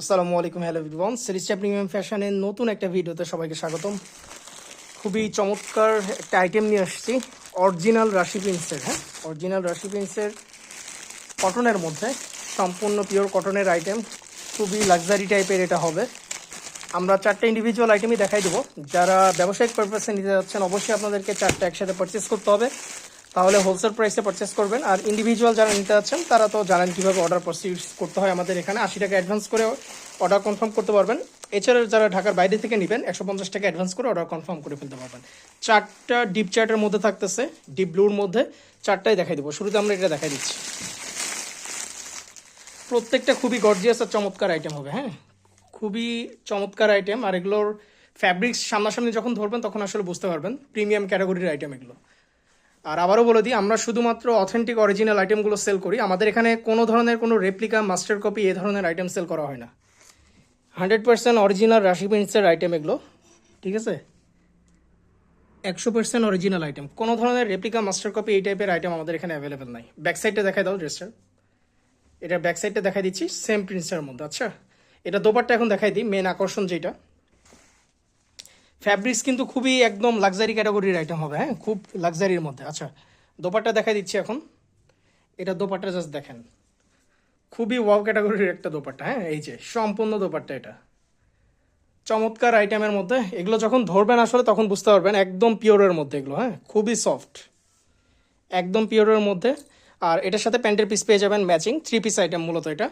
আসসালামু আলাইকুম, হ্যালো ভিডিওন সিরিজটা প্রিমিয়াম ফ্যাশনের নতুন একটা ভিডিওতে সবাইকে স্বাগতম। খুবই চমৎকার একটা আইটেম নিয়ে আসছি, অরিজিনাল রাশি প্রিন্সের হ্যাঁ? অরিজিনাল রাশি প্রিন্সের কটনের মধ্যে সম্পূর্ণ পিওর কটনের আইটেম খুবই লাক্সারি টাইপের এটা হবে। আমরা চারটে ইন্ডিভিজুয়াল আইটেমই দেখাই দেবো। যারা ব্যবসায়িক পারপাসে নিতে যাচ্ছেন, অবশ্যই আপনাদেরকে চারটে একসাথে পারচেস করতে হবে। তাহলে হোলসেল প্রাইসে পারচেস করবেন। আর ইন্ডিভিজুয়াল যারা নিতে যাচ্ছেন, তারা তো জানেন কীভাবে অর্ডার প্রসিড করতে হয় আমাদের এখানে। আশি টাকা অ্যাডভান্স করে অর্ডার কনফার্ম করতে পারবেন। এছাড়া যারা ঢাকার বাইরে থেকে নেবেন, একশো পঞ্চাশ টাকা অ্যাডভান্স করে অর্ডার কনফার্ম করে ফেলতে পারবেন। চারটা ডিপ চার্টের মধ্যে থাকতেছে ডিপ ব্লুর মধ্যে। চারটাই দেখাই দেবো। শুরুতে আমরা এটা দেখাই দিচ্ছি। প্রত্যেকটা খুবই গর্জিয়াস আর চমৎকার আইটেম হবে হ্যাঁ? খুবই চমৎকার আইটেম আর এগুলোর ফ্যাব্রিক্স সামনাসামনি যখন ধরবেন, তখন আসলে বুঝতে পারবেন। প্রিমিয়াম ক্যাটাগরির আইটেম এগুলো। আর আবারও বলে দিই, আমরা শুধুমাত্র অথেন্টিক অরিজিনাল আইটেমগুলো সেল করি। আমাদের এখানে কোনো ধরনের কোনো রেপ্লিকা মাস্টার কপি এ ধরনের আইটেম সেল করা হয় না। হান্ড্রেড পার্সেন্ট অরিজিনাল রাশি প্রিন্টসের আইটেম এগুলো, ঠিক আছে? একশো পার্সেন্ট অরিজিনাল আইটেম কোনো ধরনের রেপ্লিকা মাস্টার কপি এই টাইপের আইটেম আমাদের এখানে অ্যাভেলেবেল নাই। ব্যাক সাইডটা দেখাই দাও ড্রেসটার এটা ব্যাক সাইডটা দেখাই দিচ্ছি সেম প্রিন্টসের মধ্যে আচ্ছা? এটা দোপারটা এখন দেখাই দিই মেন আকর্ষণ যেটা। ফ্যাব্রিক্স কিন্তু খুবই একদম লাক্সারি ক্যাটাগরির আইটেম হবে হ্যাঁ? খুব লাক্সারির মধ্যে। আচ্ছা দোপাট্টা দেখাই দিচ্ছি এখন। এটা দোপাট্টা জাস্ট দেখেন। খুবই ওয়াও ক্যাটাগরির একটা দোপাট্টা হ্যাঁ? এই যে, সম্পূর্ণ দোপাট্টা এটা। চমৎকার আইটেমের মধ্যে। এগুলো যখন ধরবেন আসলে তখন বুঝতে পারবেন, একদম পিওরের মধ্যে এগুলো হ্যাঁ? খুবই সফট একদম পিওরের মধ্যে। আর এটার সাথে প্যান্টের পিস পেয়ে যাবেন ম্যাচিং থ্রি পিস আইটেম মূলত এটা।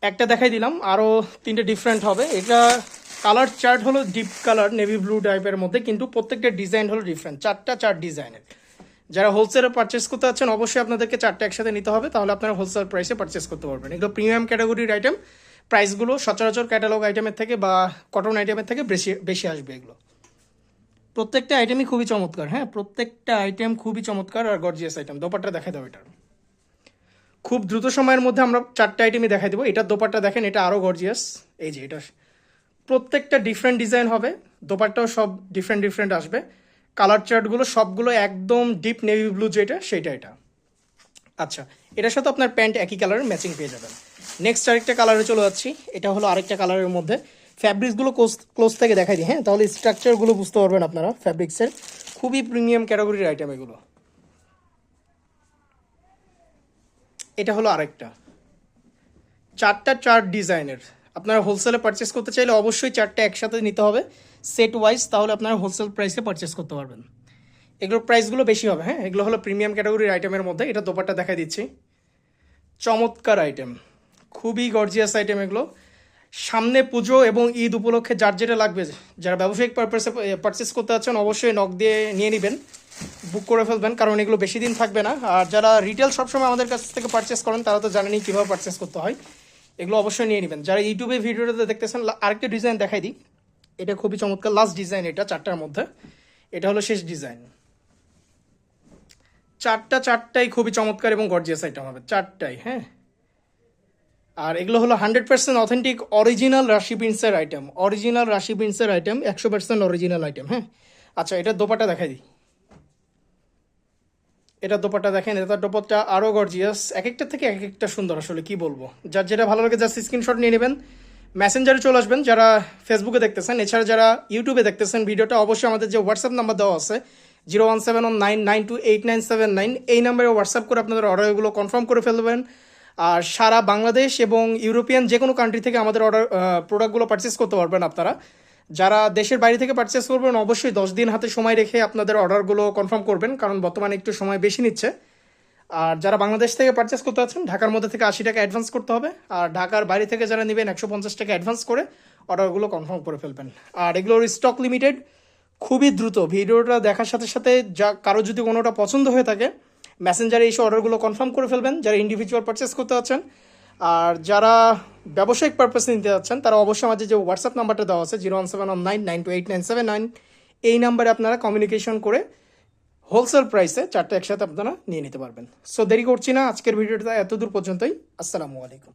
একটা দেখাই দিলাম আরও তিনটে ডিফারেন্ট হবে। এটা কালার চার্ট হলো ডিপ কালার, নেভি ব্লু টাইপের মধ্যে, কিন্তু প্রত্যেকটা ডিজাইন হলো ডিফারেন্ট চারটা চার ডিজাইনের। যারা হোলসেলে পারচেস করতে যাচ্ছেন অবশ্যই আপনাদেরকে চারটে একসাথে নিতে হবে, তাহলে আপনারা হোলসেল প্রাইসে পারচেস করতে পারবেন। এগুলো প্রিমিয়াম ক্যাটাগরির আইটেম প্রাইসগুলো সচরাচর ক্যাটালগ আইটেমের থেকে বা কটন আইটেমের থেকে বেশি বেশি আসবে এগুলো। প্রত্যেকটা আইটেমই খুবই চমৎকার হ্যাঁ? প্রত্যেকটা আইটেম খুবই চমৎকার আর গর্জিয়াস আইটেম দোপাট্টা দেখা দাও এটার। খুব দ্রুত সময়ের মধ্যে আমরা চারটে আইটেমই দেখাই দেবো। এটার দোপাট্টা দেখেন, এটা আরও গর্জিয়াস এই যে, এটা প্রত্যেকটা ডিফারেন্ট ডিজাইন হবে, দোপাট্টাও সব ডিফারেন্ট ডিফারেন্ট আসবে। কালার চার্টগুলো সবগুলো একদম ডিপ নেভি ব্লু যেটা সেটা এটা। আচ্ছা এটার সাথে আপনার প্যান্ট একই কালারের ম্যাচিং পেয়ে যাবেন। নেক্সট আরেকটা কালারে চলে যাচ্ছি, এটা হলো আরেকটা কালারের মধ্যে। ফ্যাব্রিক্সগুলো ক্লোজ ক্লোজ থেকে দেখাই দিই হ্যাঁ? তাহলে স্ট্রাকচারগুলো বুঝতে পারবেন আপনারা ফ্যাব্রিক্সের খুবই প্রিমিয়াম ক্যাটাগরির আইটেম এগুলো। এটা হলো আরেকটা। চারটা চার ডিজাইনের আপনারা হোলসেলে পারচেস করতে চাইলে অবশ্যই চারটে একসাথে নিতে হবে। সেট ওয়াইজ তাহলে আপনারা হোলসেল প্রাইসে পারচেস করতে পারবেন। এগুলোর প্রাইসগুলো বেশি হবে হ্যাঁ? এগুলো হলো প্রিমিয়াম ক্যাটাগরির আইটেমের মধ্যে, এটা দোপাট্টা দেখাই দিচ্ছি। চমৎকার আইটেম খুবই গর্জিয়াস আইটেম এগুলো। সামনে পুজো এবং ঈদ উপলক্ষে যার যেটা লাগবে, যারা ব্যবসায়িক পারপাসে পারচেস করতে যাচ্ছেন, অবশ্যই নক দিয়ে নিয়ে নেবেন বুক করে ফেলবেন, কারণ এগুলো বেশি দিন থাকবে না। আর যারা রিটেল সবসময় আমাদের কাছ থেকে পারচেস করেন, তারা তো জানেনই কীভাবে পারচেস করতে হয়। এগুলো অবশ্যই নিয়ে নেবেন। যারা ইউটিউবে ভিডিওটাতে দেখতেছেন আরেকটা ডিজাইন দেখাই দিই। এটা খুবই চমৎকার লাস্ট ডিজাইন এটা, চারটার মধ্যে। এটা হলো শেষ ডিজাইন চারটা, চারটাই খুবই চমৎকার এবং গর্জিয়াস আইটেম হবে। চারটাই হ্যাঁ। আর এগুলো হলো হান্ড্রেড পার্সেন্ট অথেন্টিক অরিজিনাল রাশি প্রিন্সের আইটেম অরিজিনাল রাশি প্রিন্সের আইটেম একশো পার্সেন্ট অরিজিনাল আইটেম হ্যাঁ। আচ্ছা এটা দোপাটা দেখাই দিই। এটা দোপাট্টা দেখেন, এটা দোপাট্টা আরও গর্জিয়াস এক একটা থেকে এক একটা সুন্দর আসলে, কি বলব? যার যেটা ভালো লাগে জাস্ট স্ক্রিনশট নিয়ে নেবেন। মেসেঞ্জারে চলে আসবেন, যারা ফেসবুকে দেখতেছেন, এছাড়া যারা ইউটিউবে দেখতেছেন, ভিডিওটা অবশ্যই আমাদের যে হোয়াটসঅ্যাপ নাম্বার দেওয়া আছে zero one seven one nine nine two eight nine seven nine এই নাম্বারে হোয়াটসঅ্যাপ করে আপনাদের অর্ডারগুলো কনফার্ম করে ফেলবেন আর সারা বাংলাদেশ এবং ইউরোপিয়ান যে কোনো কান্ট্রি থেকে আমাদের অর্ডার প্রোডাক্টগুলো পারচেস করতে পারবেন আপনারা। যারা দেশের বাইরে থেকে পারচেস করবেন, অবশ্যই দশ দিন হাতে সময় রেখে আপনাদের অর্ডারগুলো কনফার্ম করবেন, কারণ বর্তমানে একটু সময় বেশি নিচ্ছে। আর যারা বাংলাদেশ থেকে পারচেস করতে আছেন ঢাকার মধ্যে থেকে আশি টাকা অ্যাডভান্স করতে হবে, আর ঢাকার বাইরে থেকে যারা নেবেন, একশো পঞ্চাশ টাকা অ্যাডভান্স করে অর্ডারগুলো কনফার্ম করে ফেলবেন। আর এগুলোর স্টক লিমিটেড খুবই দ্রুত। ভিডিওটা দেখার সাথে সাথে যা কারও যদি কোনোটা পছন্দ হয়ে থাকে মেসেঞ্জারে এসে অর্ডারগুলো কনফার্ম করে ফেলবেন। যারা ইন্ডিভিজুয়াল পারচেস করতে আছেন আর যারা ব্যবসায়িক পারপাসে নিতে যাচ্ছেন, তারা অবশ্যই আমাদের যে হোয়াটসঅ্যাপ নাম্বারটা দেওয়া আছে zero one seven one nine nine two eight nine seven nine এই নাম্বারে আপনারা কমিউনিকেশন করে হোলসেল প্রাইসে চারটে একসাথে আপনারা নিয়ে নিতে পারবেন। সো দেরি করছি না, আজকের ভিডিওটা এত দূর পর্যন্তই। আসসালামু আলাইকুম।